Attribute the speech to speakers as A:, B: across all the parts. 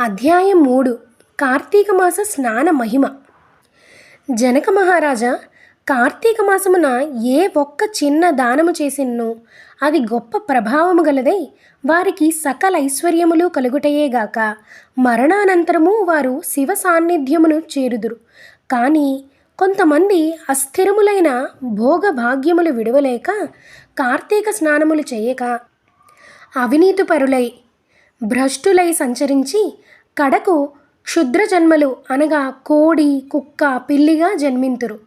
A: అధ్యాయం మూడు. కార్తీక మాస స్నాన మహిమ. జనక మహారాజా కార్తీక మాసమున ఏ ఒక్క చిన్న దానము చేసినో అది గొప్ప ప్రభావము గలదై వారికి సకల ఐశ్వర్యములు కలుగుటయేగాక మరణానంతరము వారు శివ సాన్నిధ్యమును చేరుదురు. కానీ కొంతమంది అస్థిరములైన భోగ భాగ్యములు విడవలేక కార్తీక స్నానములు చేయక అవినీతిపరులై భ్రష్టులై సంచరించి కడకు క్షుద్ర జన్మలు అనగా కోడి కుక్క పిల్లిగా జన్మింతురు.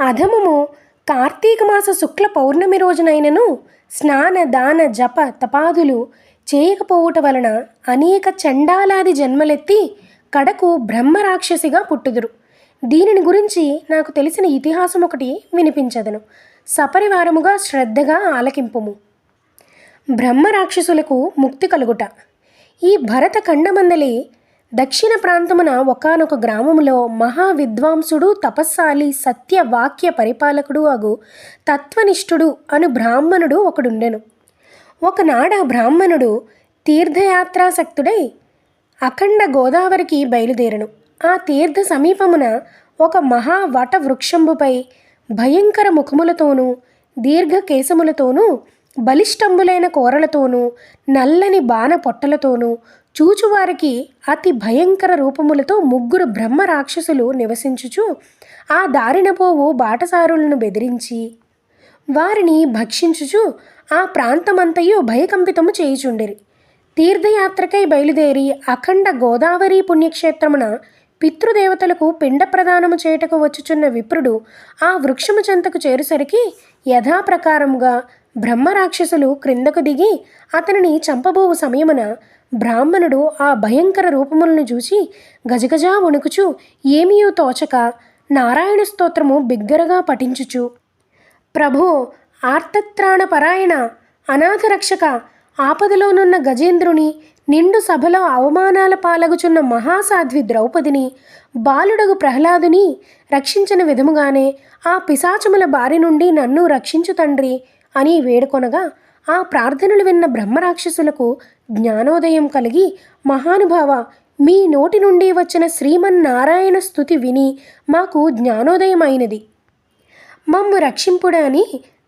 A: అధమము కార్తీక మాస శుక్ల పౌర్ణమి రోజునైనను స్నాన దాన జప తపాదులు చేయకపోవుట వలన అనేక చండాలాది జన్మలెత్తి కడకు బ్రహ్మరాక్షసిగా పుట్టుదురు. దీనిని గురించి నాకు తెలిసిన ఇతిహాసం ఒకటి వినిపించదను. సపరివారముగా శ్రద్ధగా ఆలకింపుము. బ్రహ్మరాక్షసులకు ముక్తి కలుగుట. ఈ భరత ఖండమందలి దక్షిణ ప్రాంతమున ఒకానొక గ్రామములో మహా విద్వాంసుడు తపస్సాలి సత్య వాక్య పరిపాలకుడు అగు తత్వనిష్ఠుడు అను బ్రాహ్మణుడు ఒకడుండెను. ఒకనాడ బ్రాహ్మణుడు తీర్థయాత్రాసక్తుడై అఖండ గోదావరికి బయలుదేరను. ఆ తీర్థ సమీపమున ఒక మహా వట వృక్షంబుపై భయంకర ముఖములతోనూ దీర్ఘ కేశములతోనూ బలిష్టంబులైన కోరలతోనూ నల్లని బాణ పొట్టలతోనూ చూచువారికి అతి భయంకర రూపములతో ముగ్గురు బ్రహ్మ రాక్షసులు నివసించుచు ఆ దారిన పోవు బాటసారులను బెదిరించి వారిని భక్షించుచు ఆ ప్రాంతమంతయు భయకంపితము చేయుచుండిరి. తీర్థయాత్రకై బయలుదేరి అఖండ గోదావరి పుణ్యక్షేత్రమున పితృదేవతలకు పిండ ప్రదానము చేయుటకు వచ్చుచున్న విప్రుడు ఆ వృక్షము చెంతకు చేరుసరికి యథాప్రకారముగా బ్రహ్మరాక్షసులు క్రిందకు దిగి అతనిని చంపబోవు సమయమున బ్రాహ్మణుడు ఆ భయంకర రూపములను చూసి గజగజా వణుకుచు ఏమీయో తోచక నారాయణ స్తోత్రము బిగ్గరగా పఠించుచు. ప్రభో ఆర్తత్రాణపరాయణ అనాథరక్షక ఆపదలోనున్న గజేంద్రుని నిండు సభలో అవమానాల పాలగుచున్న మహాసాధ్వి ద్రౌపదిని బాలుడగు ప్రహ్లాదుని రక్షించిన విధముగానే ఆ పిశాచముల బారి నుండి నన్ను రక్షించు తండ్రి అని వేడుకొనగా ఆ ప్రార్థనలు విన్న బ్రహ్మరాక్షసులకు జ్ఞానోదయం కలిగి మహానుభావ మీ నోటి నుండి వచ్చిన శ్రీమన్నారాయణ స్థుతి విని మాకు జ్ఞానోదయం అయినది మమ్ము రక్షింపుడా అని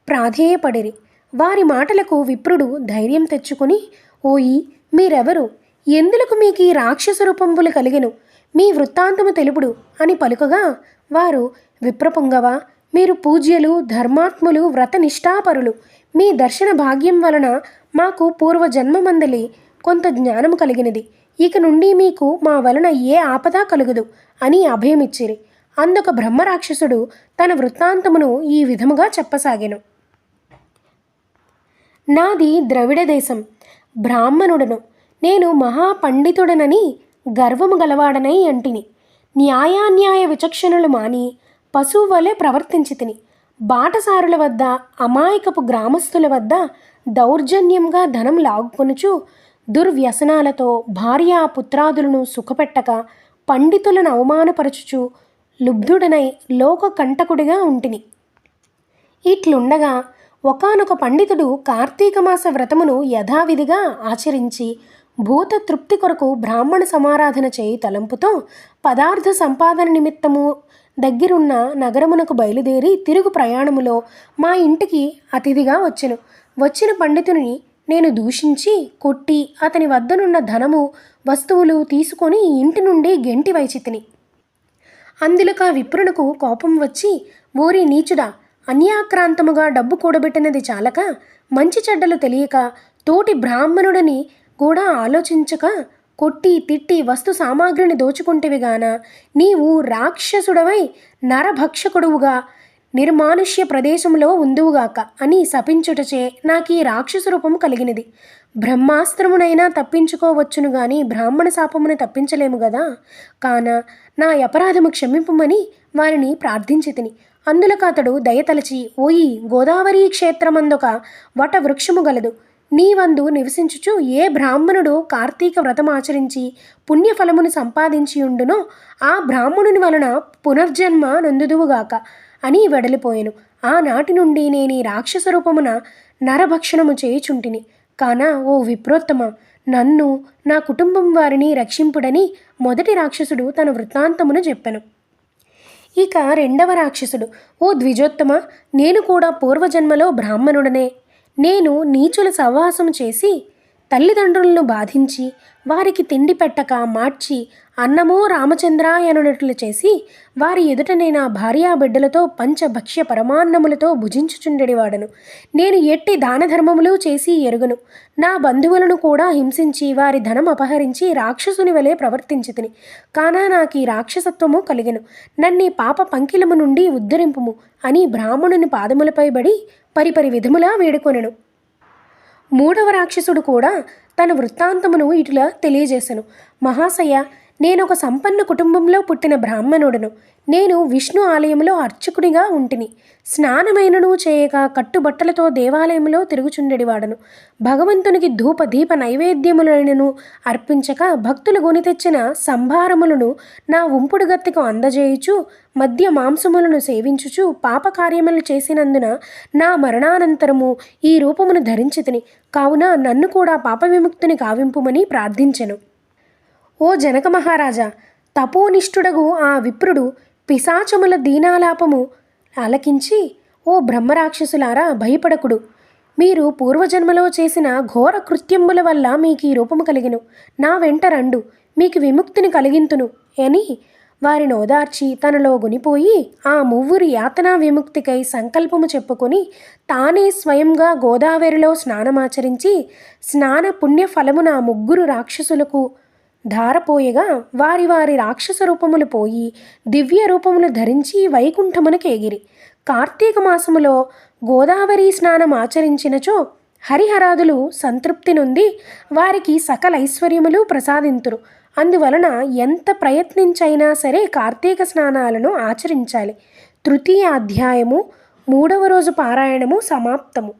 A: ప్రాధేయపడిరి. వారి మాటలకు విప్రుడు ధైర్యం తెచ్చుకుని ఓయి మీరెవరు? ఎందులకు మీకు ఈ రాక్షస రూపంబులు కలిగెను? మీ వృత్తాంతము తెలుపుడు అని పలుకగా వారు విప్రపుంగవ? మీరు పూజ్యులు ధర్మాత్ములు వ్రత నిష్ఠాపరులు మీ దర్శన భాగ్యం వలన మాకు పూర్వజన్మమందలి కొంత జ్ఞానము కలిగినది. ఇక నుండి మీకు మా వలన ఏ ఆపద కలుగదు అని అభయమిచ్చిరి. అందుక బ్రహ్మరాక్షసుడు తన వృత్తాంతమును ఈ విధముగా చెప్పసాగెను. నాది ద్రవిడ దేశం. బ్రాహ్మణుడను. నేను మహాపండితుడనని గర్వము గలవాడనై అంటిని. న్యాయాన్యాయ విచక్షణలు మాని పశువు వలె ప్రవర్తించి తిని బాటసారుల వద్ద అమాయకపు గ్రామస్తుల వద్ద దౌర్జన్యంగా ధనం లాగుకొనుచు దుర్వ్యసనాలతో భార్యా పుత్రాదులను సుఖపెట్టక పండితులను అవమానపరచుచు లుబ్ధుడనై లోక కంటకుడిగా ఉంటిని. ఇట్లుండగా ఒకానొక పండితుడు కార్తీక మాస వ్రతమును యథావిధిగా ఆచరించి భూత తృప్తి కొరకు బ్రాహ్మణ సమారాధన చేయి తలంపుతో పదార్థ సంపాదన నిమిత్తము దగ్గరున్న నగరమునకు బయలుదేరి తిరుగు ప్రయాణములో మా ఇంటికి అతిథిగా వచ్చెను. వచ్చిన పండితుని నేను దూషించి కొట్టి అతని వద్దనున్న ధనము వస్తువులు తీసుకొని ఇంటి నుండి గెంటి వైచితిని. అందులక విప్రునకు కోపం వచ్చి ఓరి నీచుడా అన్యాక్రాంతముగా డబ్బు కూడబెట్టినది చాలక మంచి చెడ్డలు తెలియక తోటి బ్రాహ్మణుడని కూడా ఆలోచించక కొట్టి తిట్టి వస్తు సామాగ్రిని దోచుకుంటేవిగాన నీవు రాక్షసుడవై నరభక్షకుడువుగా నిర్మానుష్య ప్రదేశంలో ఉందువుగాక అని శపించుటచే నాకు ఈ రాక్షస రూపము కలిగినది. బ్రహ్మాస్త్రమునైనా తప్పించుకోవచ్చును గాని బ్రాహ్మణ శాపమును తప్పించలేము గదా. కాన నా అపరాధము క్షమింపమని వారిని ప్రార్థించి తిని అందులకు అతడు దయతలచి ఓయి గోదావరి క్షేత్రమందొక వట వృక్షము గలదు. నీవందు నివసించుచు ఏ బ్రాహ్మణుడు కార్తీక వ్రతం ఆచరించి పుణ్యఫలమును సంపాదించియుండునో ఆ బ్రాహ్మణుని వలన పునర్జన్మ నందుదువుగాక అని వెడలిపోయెను. ఆనాటి నుండి నేను ఈ రాక్షస రూపమున నరభక్షణము చేయుచుంటిని. కాన ఓ విప్రోత్తమ నన్ను నా కుటుంబం వారిని రక్షింపుడని మొదటి రాక్షసుడు తన వృత్తాంతమును చెప్పెను. ఇక రెండవ రాక్షసుడు ఓ ద్విజోత్తమ నేను కూడా పూర్వజన్మలో బ్రాహ్మణుడనే. నేను నీచుల సహవాసం చేసి తల్లిదండ్రులను బాధించి వారికి తిండి పెట్టక మార్చి అన్నమో రామచంద్రాయనునట్లు చేసి వారి ఎదుటనే నా భార్యా బిడ్డలతో పంచభక్ష్య పరమాన్నములతో భుజించుచుండెడివాడను. నేను ఎట్టి దాన ధర్మములు చేసి ఎరుగను. నా బంధువులను కూడా హింసించి వారి ధనం అపహరించి రాక్షసుని వలె ప్రవర్తించి తిని కానా నాకు ఈ రాక్షసత్వము కలిగెను. నన్ను పాప పంకిలము నుండి ఉద్ధరింపుము అని బ్రాహ్మణుని పాదములపై బడి పరిపరి విధములా వేడుకొనెను. మూడవ రాక్షసుడు కూడా తన వృత్తాంతమును ఇటులా తెలియజేశను మహాశయ నేను ఒక సంపన్న కుటుంబంలో పుట్టిన బ్రాహ్మణుడను. నేను విష్ణు ఆలయంలో అర్చకుడిగా ఉంటిని. స్నానమైనను చేయక కట్టుబట్టలతో దేవాలయంలో తిరుగుచుండెడివాడను. భగవంతునికి ధూప దీప నైవేద్యములైనను అర్పించక భక్తులు కొని తెచ్చిన సంభారములను నా ఉంపుడుగత్తెకు అందజేయుచు మద్య మాంసములను సేవించుచు పాపకార్యములు చేసినందున నా మరణానంతరము ఈ రూపమును ధరించితిని. కావున నన్ను కూడా పాప విముక్తిని కావింపుమని ప్రార్థించెను. ఓ జనక మహారాజా తపోనిష్ఠుడగు ఆ విప్రుడు పిశాచముల దీనాలాపము ఆలకించి ఓ బ్రహ్మరాక్షసులారా భయపడకుడు. మీరు పూర్వజన్మలో చేసిన ఘోర కృత్యముల వల్ల మీకు ఈ రూపము కలిగిను. నా వెంట రండు మీకు విముక్తిని కలిగింతును అని వారిని ఓదార్చి తనలో గునిపోయి ఆ మువ్వురి యాతనా విముక్తికై సంకల్పము చెప్పుకొని తానే స్వయంగా గోదావరిలో స్నానమాచరించి స్నాన పుణ్య ఫలము నా ముగ్గురు రాక్షసులకు ధారపోయగా వారి వారి రాక్షస రూపములు పోయి దివ్య రూపములు ధరించి వైకుంఠమునకు ఎగిరి. కార్తీక మాసములో గోదావరి స్నానం ఆచరించినచో హరిహరాదులు సంతృప్తి నుండి వారికి సకల ఐశ్వర్యములు ప్రసాదింతురు. అందువలన ఎంత ప్రయత్నించైనా సరే కార్తీక స్నానాలను ఆచరించాలి. తృతీయ అధ్యాయము మూడవ రోజు పారాయణము సమాప్తము.